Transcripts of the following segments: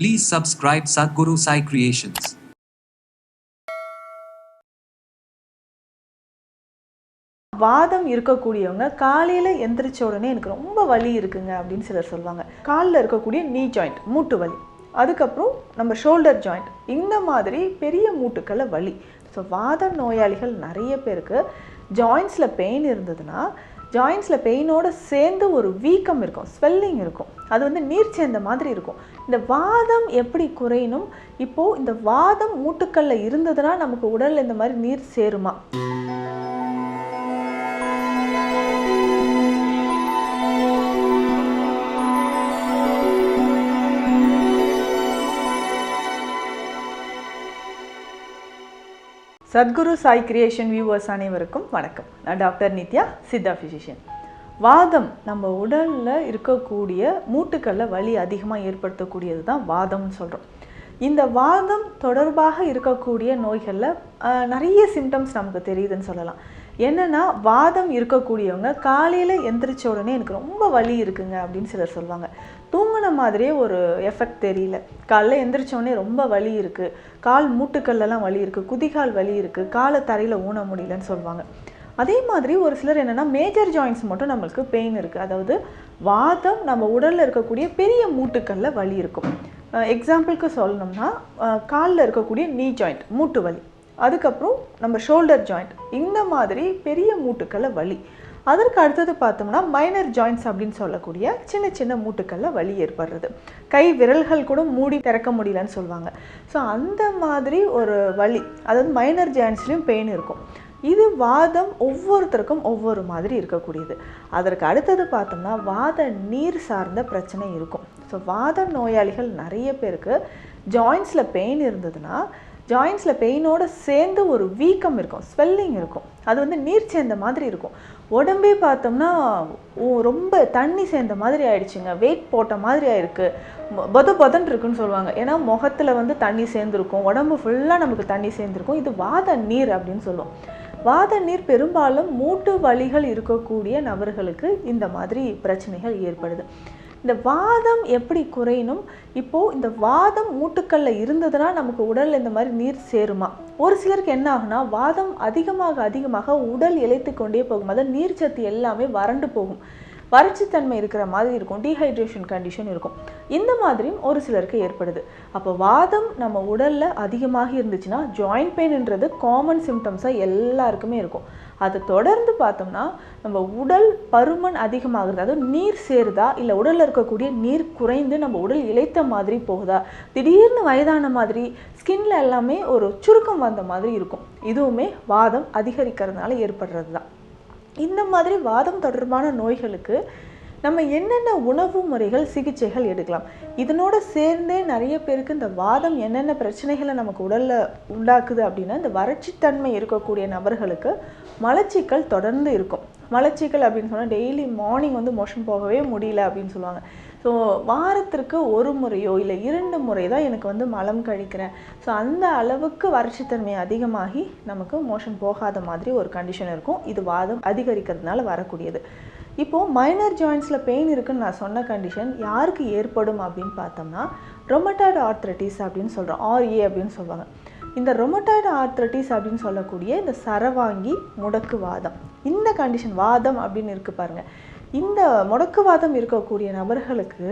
Please subscribe Sadhguru Sai Creations. வாதம் இருக்கக்கூடியவங்க காலையில் எந்திரிச்ச உடனே எனக்கு ரொம்ப வலி இருக்குங்க அப்படின்னு சிலர் சொல்லுவாங்க. காலில் இருக்கக்கூடிய நீ ஜாயிண்ட் மூட்டு வலி. அதுக்கப்புறம் நம்ம ஷோல்டர் ஜாயிண்ட் இந்த மாதிரி பெரிய மூட்டுக்களை வலி. ஸோ வாத நோயாளிகள் நிறைய பேருக்கு ஜாயின்ஸில் பெயின் இருந்ததுன்னா ஜாயின்ஸில் பெயினோட சேர்ந்து ஒரு வீக்கம் இருக்கும் ஸ்வெல்லிங் இருக்கும். அது வந்து நீர் சேர்ந்த மாதிரி இருக்கும். இந்த வாதம் எப்படி குறையணும்? இப்போது இந்த வாதம் மூட்டுக்களில் இருந்ததுன்னா நமக்கு உடலில் இந்த மாதிரி நீர் சேருமா? சத்குரு சாய் கிரியேஷன் வியூவர்ஸ் அனைவருக்கும் வணக்கம். நான் டாக்டர் நித்யா சித்தா ஃபிசிஷியன் வாதம் நம்ம உடலில் இருக்கக்கூடிய மூட்டுக்களில் வலி அதிகமாக ஏற்படுத்தக்கூடியது தான் வாதம்னு சொல்கிறோம் இந்த வாதம் தொடர்பாக இருக்கக்கூடிய நோய்களில் நிறைய சிம்டம்ஸ் நமக்கு தெரியுதுன்னு சொல்லலாம். என்னென்னா வாதம் இருக்கக்கூடியவங்க காலையில் எந்திரிச்ச உடனே எனக்கு ரொம்ப வலி இருக்குங்க அப்படின்னு சிலர் சொல்லுவாங்க தூங்கின மாதிரியே ஒரு எஃபெக்ட் தெரியல. காலைல எந்திரிச்சோடனே ரொம்ப வலி இருக்குது கால் மூட்டுக்கல்லெல்லாம் வலி இருக்குது குதிகால் வலி இருக்குது காலை தரையில் ஊன முடியலன்னு சொல்லுவாங்க அதே மாதிரி ஒரு சிலர் என்னென்னா மேஜர் ஜாயின்ஸ் மட்டும் நம்மளுக்கு பெயின் இருக்குது அதாவது வாதம் நம்ம உடலில் இருக்கக்கூடிய பெரிய மூட்டுக்களில் வலி இருக்கும். எக்ஸாம்பிளுக்கு சொல்லணும்னா காலில் இருக்கக்கூடிய நீ ஜாயிண்ட் மூட்டு வலி. அதுக்கப்புறம் நம்ம ஷோல்டர் ஜாயிண்ட் இந்த மாதிரி பெரிய மூட்டுக்களில் வலி. அதற்கு அடுத்தது பார்த்தோம்னா மைனர் ஜாயின்ட்ஸ் அப்படின்னு சொல்லக்கூடிய சின்ன சின்ன மூட்டுக்களில் வலி ஏற்படுறது. கை விரல்கள் கூட மூடி திறக்க முடியலன்னு சொல்லுவாங்க. ஸோ அந்த மாதிரி ஒரு வலி அதாவது மைனர் ஜாயின்ட்ஸ்லேயும் பெயின் இருக்கும். இது வாதம் ஒவ்வொருத்தருக்கும் ஒவ்வொரு மாதிரி இருக்கக்கூடியது. அதற்கு அடுத்தது பார்த்தோம்னா வாத நீர் சார்ந்த பிரச்சனை இருக்கும். ஸோ வாத நோயாளிகள் நிறைய பேருக்கு ஜாயின்ஸில் பெயின் இருந்ததுன்னா ஜாயின்ஸில் பெயினோட சேர்ந்து ஒரு வீக்கம் இருக்கும் ஸ்வெல்லிங் இருக்கும். அது வந்து நீர் சேர்ந்த மாதிரி இருக்கும். உடம்பே பார்த்தோம்னா ரொம்ப தண்ணி சேர்ந்த மாதிரி ஆயிடுச்சுங்க. வெயிட் போட்ட மாதிரி ஆயிருக்கு. பொத இருக்குன்னு சொல்லுவாங்க. ஏன்னா முகத்தில் வந்து தண்ணி சேர்ந்துருக்கும். உடம்பு ஃபுல்லாக நமக்கு தண்ணி சேர்ந்துருக்கும். இது வாத நீர் அப்படின்னு சொல்லுவோம். வாத நீர் பெரும்பாலும் மூட்டு வலிகள் இருக்கக்கூடிய நபர்களுக்கு இந்த மாதிரி பிரச்சனைகள் ஏற்படுது. இந்த வாதம் எப்படி குறையணும்? இப்போது இந்த வாதம் மூட்டுக்களில் இருந்ததுன்னா நமக்கு உடலில் இந்த மாதிரி நீர் சேருமா? ஒரு சிலருக்கு என்ன ஆகுனா வாதம் அதிகமாக அதிகமாக உடல் இழைத்து கொண்டே போகும். அதாவது நீர் சத்து எல்லாமே வறண்டு போகும். வறட்சித்தன்மை இருக்கிற மாதிரி இருக்கும் டீஹைட்ரேஷன் கண்டிஷன் இருக்கும். இந்த மாதிரியும் ஒரு சிலருக்கு ஏற்படுது. அப்போ வாதம் நம்ம உடலில் அதிகமாக இருந்துச்சுன்னா ஜாயிண்ட் பெயின்ன்றது காமன் சிம்டம்ஸாக எல்லாருக்குமே இருக்கும். அதை தொடர்ந்து பார்த்தோம்னா நம்ம உடல் பருமன் அதிகமாகிறது அதுவும் நீர் சேருதா இல்லை உடலில் இருக்கக்கூடிய நீர் குறைந்து நம்ம உடல் இளைத்த மாதிரி போகுதா திடீர்னு வயதான மாதிரி ஸ்கின்ல எல்லாமே ஒரு சுருக்கம் வந்த மாதிரி இருக்கும். இதுவுமே வாதம் அதிகரிக்கிறதுனால ஏற்படுறது தான் இந்த மாதிரி வாதம் தொடர்பான நோய்களுக்கு நம்ம என்னென்ன உணவு முறைகள் சிகிச்சைகள் எடுக்கலாம்? இதனோட சேர்ந்தே நிறைய பேருக்கு இந்த வாதம் என்னென்ன பிரச்சனைகளை நமக்கு உடலில் உண்டாக்குது அப்படின்னா இந்த வறட்சித்தன்மை இருக்கக்கூடிய நபர்களுக்கு மலச்சிக்கல் தொடர்ந்து இருக்கும். மலச்சிக்கல் அப்படின்னு சொன்னால் டெய்லி மார்னிங் வந்து மோஷன் போகவே முடியல அப்படின்னு சொல்லுவாங்க. ஸோ வாரத்திற்கு ஒரு முறையோ இல்லை இரண்டு முறை தான் எனக்கு வந்து மலம் கழிக்கிறேன். ஸோ அந்த அளவுக்கு வறட்சித்தன்மை அதிகமாகி நமக்கு மோஷன் போகாத மாதிரி ஒரு கண்டிஷன் இருக்கும். இது வாதம் அதிகரிக்கிறதுனால வரக்கூடியது. இப்போது மைனர் ஜாயின்ஸில் பெயின் இருக்குன்னு நான் சொன்ன கண்டிஷன் யாருக்கு ஏற்படும் அப்படின்னு பார்த்தோம்னா ரொமட்டாய்டு ஆர்த்ரட்டிஸ் அப்படின்னு சொல்கிறோம் ஆர்ஏ அப்படின்னு சொல்லுவாங்க. இந்த ரொமட்டாய்டு ஆர்த்ரட்டிஸ் அப்படின்னு சொல்லக்கூடிய இந்த சரவாங்கி முடக்கு வாதம். இந்த கண்டிஷன் வாதம் அப்படின்னு இருக்குது பாருங்கள் இந்த முடக்குவாதம் இருக்கக்கூடிய நபர்களுக்கு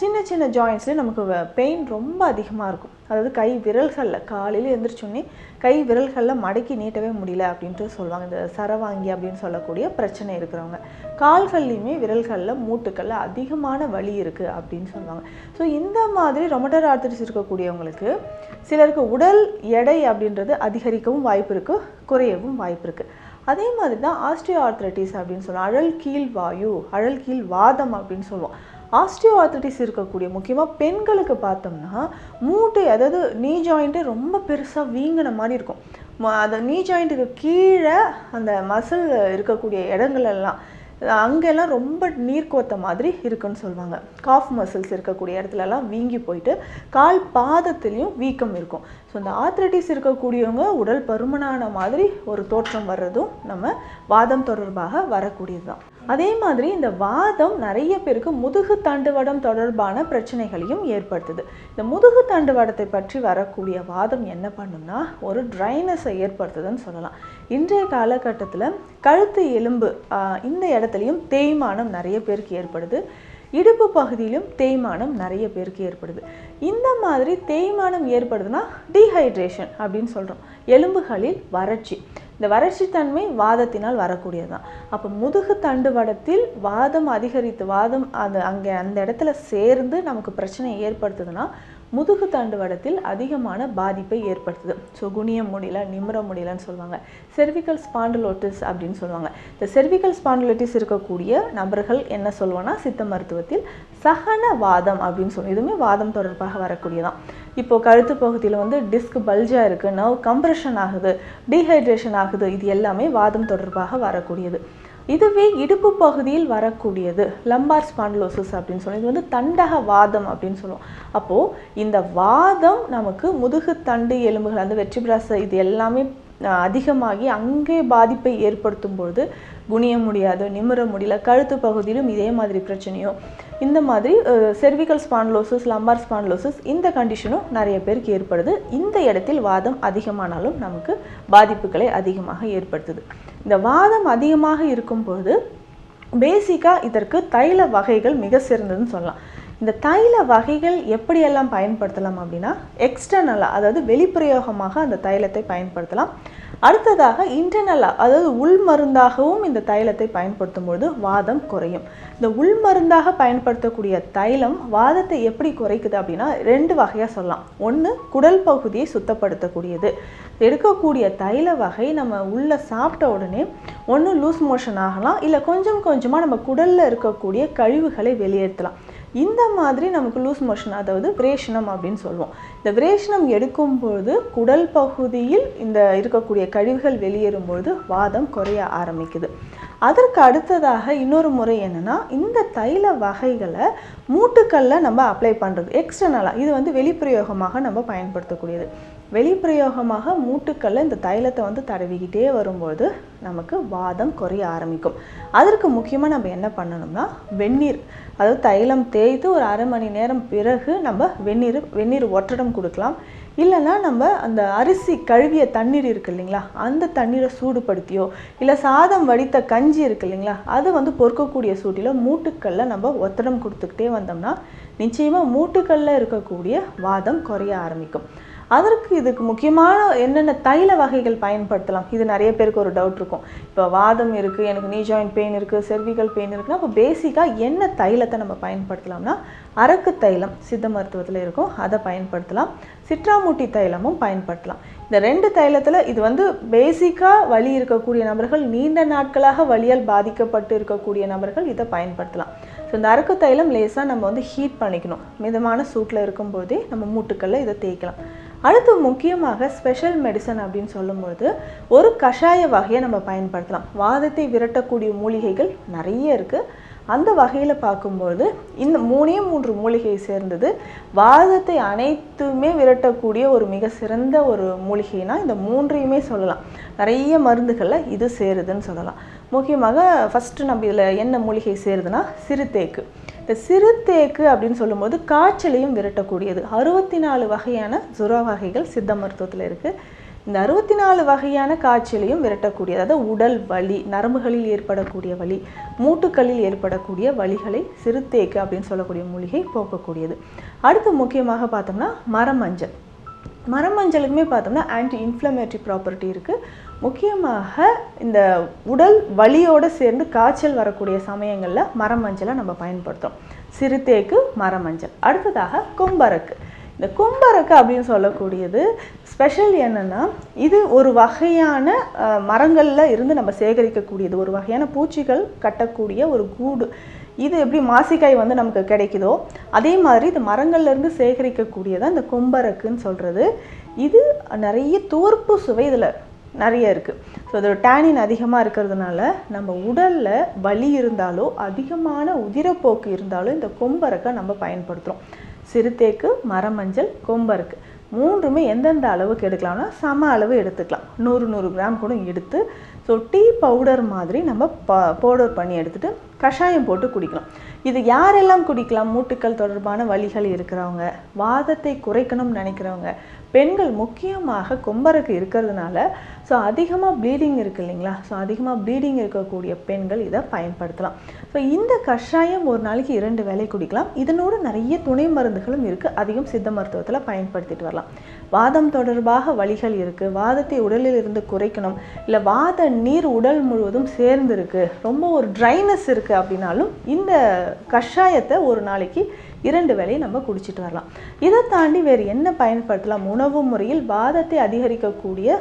சின்ன சின்ன ஜாயின்ஸ்லேயே நமக்கு பெயின் ரொம்ப அதிகமாக இருக்கும். அதாவது கை விரல்களில் காலையில் எழுந்திரிச்சோன்னே கை விரல்களில் மடக்கி நீட்டவே முடியல அப்படின்ட்டு சொல்லுவாங்க. இந்த சரவாங்கி அப்படின்னு சொல்லக்கூடிய பிரச்சனை இருக்கிறவங்க. கால்கள்லையுமே விரல்களில் மூட்டுக்களில் அதிகமான வலி இருக்குது அப்படின்னு சொல்லுவாங்க. ஸோ இந்த மாதிரி ரொமட்டர் ஆர்த்தரிஸ் இருக்கக்கூடியவங்களுக்கு சிலருக்கு உடல் எடை அப்படின்றது அதிகரிக்கவும் வாய்ப்பு இருக்குது குறையவும் வாய்ப்பு இருக்குது அதே மாதிரி தான் ஆஸ்டியோ ஆர்த்ரட்டிஸ் அப்படின்னு சொல்லுவோம். அழல் கீழ் வாயு அழல் கீழ் வாதம் அப்படின்னு சொல்லுவோம். ஆஸ்டியோ ஆர்த்ரட்டிஸ் இருக்கக்கூடிய முக்கியமாக பெண்களுக்கு பார்த்தோம்னா மூட்டை அதாவது நீ ஜாயிண்ட்டு ரொம்ப பெருசாக வீங்கின மாதிரி இருக்கும். அந்த நீ ஜாயிண்ட்டுக்கு கீழே அந்த மசில் இருக்கக்கூடிய இடங்கள் எல்லாம் அங்கெல்லாம் ரொம்ப நீர் கோத்த மாதிரி இருக்குன்னு சொல்லுவாங்க. காஃப் மசில்ஸ் இருக்கக்கூடிய இடத்துலலாம் வீங்கி போயிட்டு கால் பாதத்துலேயும் வீக்கம் இருக்கும். ஸோ இந்த ஆத்ரட்டிஸ் இருக்கக்கூடியவங்க உடல் பருமனான மாதிரி ஒரு தோற்றம் வர்றதும் நம்ம வாதம் தொடர்பாக வரக்கூடியது தான் அதே மாதிரி இந்த வாதம் நிறைய பேருக்கு முதுகு தண்டுவடம் தொடர்பான பிரச்சனைகளையும் ஏற்படுத்துது. இந்த முதுகு தண்டுவடத்தை பற்றி வரக்கூடிய வாதம் என்ன பண்ணும்னா ஒரு ட்ரைனஸை ஏற்படுத்துதுன்னு சொல்லலாம். இன்றைய காலகட்டத்தில் கழுத்து எலும்பு இந்த இடத்துலையும் தேய்மானம் நிறைய பேருக்கு ஏற்படுது. இடுப்பு பகுதியிலும் தேய்மானம் நிறைய பேருக்கு ஏற்படுது. இந்த மாதிரி தேய்மானம் ஏற்படுதுன்னா டீஹைட்ரேஷன் அப்படின்னு சொல்கிறோம் எலும்புகளில் வறட்சி. இந்த வறட்சித்தன்மை வாதத்தினால் வரக்கூடியது தான் அப்போ முதுகு தண்டுவடத்தில் வாதம் அதிகரித்து வாதம் அது அங்கே அந்த இடத்துல சேர்ந்து நமக்கு பிரச்சனை ஏற்படுத்துதுன்னா முதுகு தண்டுவடத்தில் அதிகமான பாதிப்பை ஏற்படுத்துது. ஸோ குனியம் முடியல நிமிர முடியலன்னு சொல்லுவாங்க. செர்விக்கல் ஸ்பாண்டிலோட்டிஸ் அப்படின்னு சொல்லுவாங்க. இந்த செர்விக்கல் ஸ்பாண்டிலோட்டிஸ் இருக்கக்கூடிய நபர்கள் என்ன சொல்லுவோன்னா சித்த மருத்துவத்தில் சகன வாதம் அப்படின்னு சொல்லுவோம் இதுவுமே வாதம் தொடர்பாக வரக்கூடியதான் இப்போது கழுத்து பகுதியில் வந்து டிஸ்க் பல்ஜாக இருக்குது நர்வ் கம்ப்ரெஷன் ஆகுது. டீஹைட்ரேஷன் ஆகுது. இது எல்லாமே வாதம் தொடர்பாக வரக்கூடியது. இதுவே இடுப்பு பகுதியில் வரக்கூடியது. லம்பார் ஸ்பாண்டிலோசிஸ் அப்படின்னு சொல்லி இது வந்து தண்டக வாதம் அப்படின்னு சொல்லுவோம். அப்போது இந்த வாதம் நமக்கு முதுகு தண்டு எலும்புகள் அந்த வெற்றிபிராச இது எல்லாமே அதிகமாகி அங்கே பாதிப்பை ஏற்படுத்தும் பொழுது குனிய முடியாது நிமிர முடியல கழுத்து பகுதியிலும் இதே மாதிரி பிரச்சனையும் இந்த மாதிரி செர்விக்கல் ஸ்பான்லோசிஸ் லம்பார் ஸ்பான்லோசிஸ் இந்த கண்டிஷனும் நிறைய பேருக்கு ஏற்படுது. இந்த இடத்தில் வாதம் அதிகமானாலும் நமக்கு பாதிப்புகளை அதிகமாக ஏற்படுத்துது. இந்த வாதம் அதிகமாக இருக்கும்போது பேசிக்காக இதற்கு தைல வகைகள் மிக சிறந்ததுன்னு சொல்லலாம். இந்த தைல வகைகள் எப்படியெல்லாம் பயன்படுத்தலாம் அப்படின்னா எக்ஸ்டர்னலாக அதாவது வெளிப்பிரயோகமாக அந்த தைலத்தை பயன்படுத்தலாம். அடுத்ததாக இன்டர்னலாக அதாவது உள் மருந்தாகவும் இந்த தைலத்தை பயன்படுத்தும் பொழுது வாதம் குறையும். இந்த உள் மருந்தாக பயன்படுத்தக்கூடிய தைலம் வாதத்தை எப்படி குறைக்குது அப்படின்னா ரெண்டு வகையாக சொல்லலாம். ஒன்று குடல் பகுதியை சுத்தப்படுத்தக்கூடியது. எடுக்கக்கூடிய தைல வகை நம்ம உள்ளே சாப்பிட்ட உடனே ஒன்று லூஸ் மோஷன் ஆகலாம் இல்லை கொஞ்சம் கொஞ்சமாக நம்ம குடலில் இருக்கக்கூடிய கழிவுகளை வெளியேற்றலாம். இந்த மாதிரி நமக்கு லூஸ் மோஷன் அதாவது விரேஷனம் அப்படின்னு சொல்லுவோம் இந்த விரேஷனம் எடுக்கும்பொழுது குடல் பகுதியில் இந்த இருக்கக்கூடிய கழிவுகள் வெளியேறும் பொழுது வாதம் குறைய ஆரம்பிக்குது. அதற்கு அடுத்ததாக இன்னொரு முறை என்னென்னா இந்த தைல வகைகளை மூட்டுக்கல்ல நம்ம அப்ளை பண்ணுறது எக்ஸ்டர்னலாக இது வந்து வெளிப்பிரயோகமாக நம்ம பயன்படுத்தக்கூடியது. வெளிப்பிரயோகமாக மூட்டுக்கல்ல இந்த தைலத்தை வந்து தடவிக்கிட்டே வரும்போது நமக்கு வாதம் குறைய ஆரம்பிக்கும். அதற்கு முக்கியமாக நம்ம என்ன பண்ணணும்னா வெந்நீர். அதாவது தைலம் தேய்த்து ஒரு அரை மணி நேரம் பிறகு நம்ம வெந்நீர் வெந்நீர் ஒற்றடம் கொடுக்கலாம். இல்லைன்னா நம்ம அந்த அரிசி கழுவிய தண்ணீர் இருக்கு இல்லைங்களா அந்த தண்ணீரை சூடுபடுத்தியோ இல்லை சாதம் வடித்த கஞ்சி இருக்கு இல்லைங்களா அது வந்து பொறுக்கக்கூடிய சூட்டில் மூட்டுக்கல்ல நம்ம ஒத்தடம் கொடுத்துக்கிட்டே வந்தோம்னா நிச்சயமாக மூட்டுக்கல்ல இருக்கக்கூடிய வாதம் குறைய ஆரம்பிக்கும். அதற்கு இதுக்கு முக்கியமான என்னென்ன தைல வகைகள் பயன்படுத்தலாம்? இது நிறைய பேருக்கு ஒரு டவுட் இருக்கும். இப்போ வாதம் இருக்குது எனக்கு நீ ஜாயின் பெயின் இருக்குது செர்விகல் பெயின் இருக்குன்னா அப்போ பேசிக்காக என்ன தைலத்தை நம்ம பயன்படுத்தலாம்னா அரக்கு தைலம் சித்த மருத்துவத்தில் இருக்கும். அதை பயன்படுத்தலாம். சிற்றாமூட்டி தைலமும் பயன்படுத்தலாம். இந்த ரெண்டு தைலத்தில் இது வந்து பேசிக்காக வலி இருக்கக்கூடிய நபர்கள் நீண்ட நாட்களாக வலியால் பாதிக்கப்பட்டு இருக்கக்கூடிய நபர்கள் இதை பயன்படுத்தலாம். ஸோ இந்த அரக்கு தைலம் லேசாக நம்ம வந்து ஹீட் பண்ணிக்கணும். மிதமான சூட்டில் இருக்கும்போதே நம்ம மூட்டுக்களில் இதை தேய்க்கலாம். அடுத்து முக்கியமாக ஸ்பெஷல் மெடிசன் அப்படின்னு சொல்லும்பொழுது ஒரு கஷாய வகையை நம்ம பயன்படுத்தலாம். வாதத்தை விரட்டக்கூடிய மூலிகைகள் நிறைய இருக்குது அந்த வகையில் பார்க்கும்போது இந்த மூணே மூன்று மூலிகை சேர்ந்தது வாதத்தை அனைத்துமே விரட்டக்கூடிய ஒரு மிக சிறந்த ஒரு மூலிகைனா இந்த மூன்றையுமே சொல்லலாம். நிறைய மருந்துகளில் இது சேருதுன்னு சொல்லலாம். முக்கியமாக ஃபஸ்ட்டு நம்ம இதில் என்ன மூலிகை சேருதுன்னா சிறுத்தேக்கு. இந்த சிறுத்தேக்கு அப்படின்னு சொல்லும்போது காய்ச்சலையும் விரட்டக்கூடியது. அறுபத்தி நாலு வகையான ஜுரா வகைகள் சித்த மருத்துவத்தில் இருக்குது இந்த அறுபத்தி நாலு வகையான காய்ச்சலையும் விரட்டக்கூடியது. அதாவது உடல் வலி நரம்புகளில் ஏற்படக்கூடிய வலி மூட்டுக்களில் ஏற்படக்கூடிய வலிகளை சிறுத்தேக்கு அப்படின்னு சொல்லக்கூடிய மூலிகை போக்கக்கூடியது. அடுத்து முக்கியமாக பார்த்தோம்னா மரமஞ்சள். மரமஞ்சளுக்குமே பார்த்தோம்னா ஆன்டி இன்ஃப்ளமேட்டரி ப்ராப்பர்ட்டி இருக்குது முக்கியமாக இந்த உடல் வலியோடு சேர்ந்து காய்ச்சல் வரக்கூடிய சமயங்களில் மரமஞ்சளை நம்ம பயன்படுத்துகிறோம் சிறுத்தேக்கு மரமஞ்சள் அடுத்ததாக கும்பரக்கு. இந்த கும்பரக்கு அப்படின்னு சொல்லக்கூடியது ஸ்பெஷல் என்னென்னா இது ஒரு வகையான மரங்களில் இருந்து நம்ம சேகரிக்கக்கூடியது. ஒரு வகையான பூச்சிகள் கட்டக்கூடிய ஒரு கூடு. இது எப்படி மாசிக்காய் வந்து நமக்கு கிடைக்குதோ அதே மாதிரி இந்த மரங்கள்லேருந்து சேகரிக்கக்கூடியதான் இந்த கும்பரக்குன்னு சொல்கிறது இது நிறைய தோற்பு சுவை இதில் நிறைய இருக்குது ஸோ அதோட டேனின் அதிகமாக இருக்கிறதுனால நம்ம உடலில் வலி இருந்தாலோ அதிகமான உதிரப்போக்கு இருந்தாலோ இந்த கொம்பரக்கை நம்ம பயன்படுத்துகிறோம் சிறுத்தேக்கு மரமஞ்சள் கொம்பருக்கு. மூன்றுமே எந்தெந்த அளவுக்கு எடுக்கலாம்னா சம அளவு எடுத்துக்கலாம். நூறு நூறு கிராம் கூட எடுத்து ஸோ டீ பவுடர் மாதிரி நம்ம ப பவுடர் பண்ணி எடுத்துகிட்டு கஷாயம் போட்டு குடிக்கலாம். இது யாரெல்லாம் குடிக்கலாம்? மூட்டுக்கள் தொடர்பான வழிகள் இருக்கிறவங்க வாதத்தை குறைக்கணும்னு நினைக்கிறவங்க. பெண்கள் முக்கியமாக கொம்பருக்கு இருக்கிறதுனால ஸோ அதிகமாக ப்ளீடிங் இருக்கு இல்லைங்களா? ஸோ அதிகமாக ப்ளீடிங் இருக்கக்கூடிய பெண்கள் இதை பயன்படுத்தலாம். ஸோ இந்த கஷாயம் ஒரு நாளைக்கு இரண்டு வேலை குடிக்கலாம். இதனோடு நிறைய துணை மருந்துகளும் இருக்குது அதிகம் சித்த மருத்துவத்தில் பயன்படுத்திட்டு வரலாம். வாதம் தொடர்பாக வழிகள் இருக்குது வாதத்தை உடலில் இருந்து குறைக்கணும். இல்லை வாத நீர் உடல் முழுவதும் சேர்ந்து இருக்கு ரொம்ப ஒரு ட்ரைனஸ் இருக்குது அப்படின்னாலும் இந்த கஷாயத்தை ஒரு நாளைக்கு இரண்டு வேளையும் நம்ம குடிச்சிட்டு வரலாம். இதை தாண்டி வேறு என்ன பயன்படுத்தலாம்? உணவு முறையில் வாதத்தை அதிகரிக்கக்கூடிய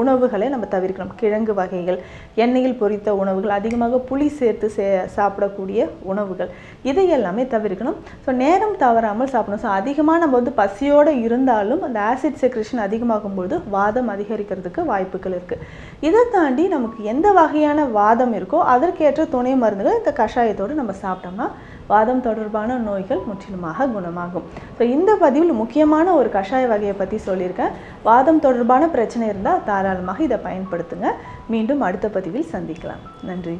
உணவுகளை நம்ம தவிர்க்கணும் கிழங்கு வகைகள் எண்ணெயில் பொரித்த உணவுகள் அதிகமாக புளி சேர்த்து சே சாப்பிடக்கூடிய உணவுகள் இதை எல்லாமே தவிர்க்கணும். ஸோ நேரம் தவறாமல் சாப்பிடணும். ஸோ அதிகமாக நம்ம வந்து பசியோடு இருந்தாலும் அந்த ஆசிட் செக்ரேஷன் அதிகமாகும் பொழுது வாதம் அதிகரிக்கிறதுக்கு வாய்ப்புகள் இருக்குது இதை தாண்டி நமக்கு எந்த வகையான வாதம் இருக்கோ அதற்கேற்ற துணை மருந்துகள் இந்த கஷாயத்தோடு நம்ம சாப்பிட்டோம்னா வாதம் தொடர்பான நோய்கள் முற்றிலுமாக குணமாகும். ஸோ இந்த பதிவில் முக்கியமான ஒரு கஷாய வகையை பற்றி சொல்லியிருக்கேன். வாதம் தொடர்பான பிரச்சனை இருந்தால் தாராளமாக இதை பயன்படுத்துங்க. மீண்டும் அடுத்த பதிவில் சந்திக்கலாம். நன்றி.